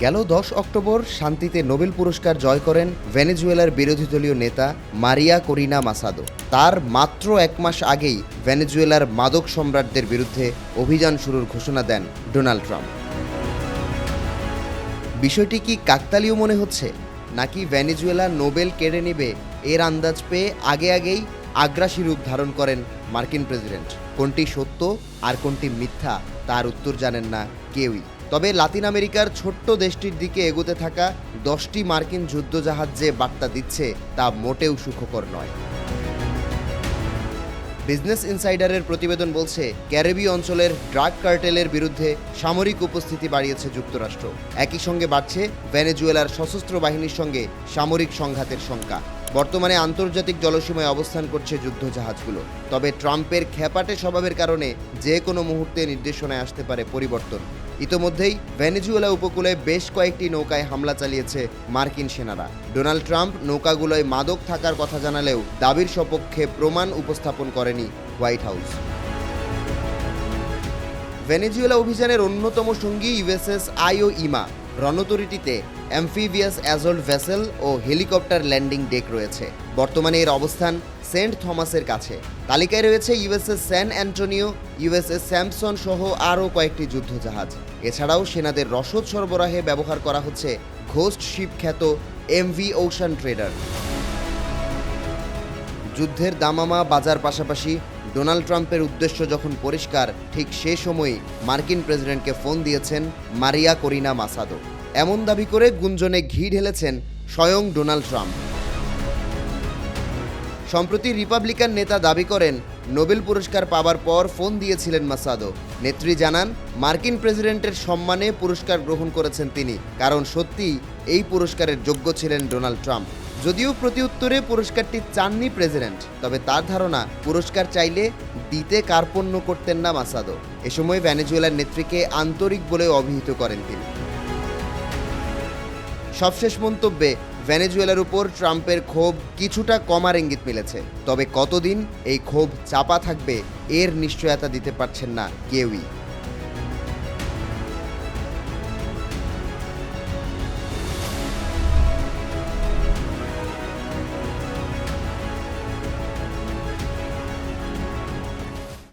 গেল দশ অক্টোবর শান্তিতে নোবেল পুরস্কার জয় করেন ভেনেজুয়েলার বিরোধী দলীয় নেতা মারিয়া করিনা মাসাদো। তার মাত্র এক মাস আগেই ভেনেজুয়েলার মাদক সম্রাটদের বিরুদ্ধে অভিযান শুরুর ঘোষণা দেন ডোনাল্ড ট্রাম্প। বিষয়টি কি কাকতালীয় মনে হচ্ছে? নাকি ভেনেজুয়েলা নোবেল কেড়ে নেবে এর আন্দাজ পেয়ে আগে আগেই আগ্রাসী রূপ ধারণ করেন মার্কিন প্রেসিডেন্ট? কোনটি সত্য আর কোনটি মিথ্যা তার উত্তর জানেন না কেউই। তবে লাতিন আমেরিকার ছোট্ট দেশটির দিকে এগোতে থাকা দশটি মার্কিন যুদ্ধজাহাজ যে বার্তা দিচ্ছে, তা মোটেও সুখকর নয়। বিজনেস ইনসাইডারের প্রতিবেদন বলছে ক্যারিবি অঞ্চলের ড্রাগ কার্টেলের বিরুদ্ধে সামরিক উপস্থিতি বাড়িয়েছে যুক্তরাষ্ট্র। একই সঙ্গে বাড়ছে ভেনেজুয়েলার সশস্ত্র বাহিনীর সঙ্গে সামরিক সংঘাতের শঙ্কা বর্তমানে আন্তর্জাতিক জলসীমায় অবস্থান করছে যুদ্ধজাহাজগুলো। তবে ট্রাম্পের খেপাটে স্বভাবের কারণে যে কোনো মুহূর্তে নির্দেশনায় আসতে পারে পরিবর্তন। ইতোমধ্যেই ভেনেজুয়েলা উপকূলে বেশ কয়েকটি নৌকায় হামলা চালিয়েছে মার্কিন সেনারা। ডোনাল্ড ট্রাম্প নৌকাগুলোয় মাদক থাকার কথা জানালেও দাবির সপক্ষে প্রমাণ উপস্থাপন করেনি হোয়াইট হাউস। ভেনেজুয়েলা অভিযানের অন্যতম সঙ্গী ইউএসএস আইও ইমা রণতরীটিতে অ্যাম্ফিবিয়াস অ্যাজল্ট ভেসেল ও হেলিকপ্টার ল্যান্ডিং ডেক রয়েছে। বর্তমানে এর অবস্থান সেন্ট থমাসের কাছে। তালিকায় রয়েছে USS San Antonio USS Samson সহ আরও কয়েকটি যুদ্ধজাহাজ। এছাড়াও সেনাদের রসদ সরবরাহে ব্যবহার করা হচ্ছে ঘোস্ট শিপ খ্যাত এমভি ওশান ট্রেডার। যুদ্ধের দামামা বাজার পাশাপাশি ডোনাল্ড ট্রাম্পের উদ্দেশ্য যখন পরিষ্কার, ঠিক সে সময়ই মার্কিন প্রেসিডেন্টকে ফোন দিয়েছেন মারিয়া করিনা মাসাদো। এমন দাবি করে গুঞ্জনে ঘি ঢেলেছেন স্বয়ং ডোনাল্ড ট্রাম্প। সম্প্রতি রিপাবলিকান নেতা দাবি করেন, নোবেল পুরস্কার পাবার পর ফোন দিয়েছিলেন মাসাদো। নেত্রী জানান, মার্কিন প্রেসিডেন্টের সম্মানে পুরস্কার গ্রহণ করেছেন তিনি, কারণ সত্যিই এই পুরস্কারের যোগ্য ছিলেন ডোনাল্ড ট্রাম্প। যদিও প্রতি উত্তরে পুরস্কারটি চাননি প্রেসিডেন্ট, তবে তার ধারণা, পুরস্কার চাইলে দিতে কার্পণ্য করতেন না মাসাদো। এ সময় ভেনেজুয়েলার নেত্রীকে আন্তরিক বলে অভিহিত করেন তিনি। সবশেষ মন্তব্যে, ভেনেজুয়েলার উপর ট্রাম্পের ক্ষোভ কিছুটা কমার ইঙ্গিত মিলেছে, তবে কতদিন এই ক্ষোভ চাপা থাকবে এর নিশ্চয়তা দিতে পারছেন না কেউই।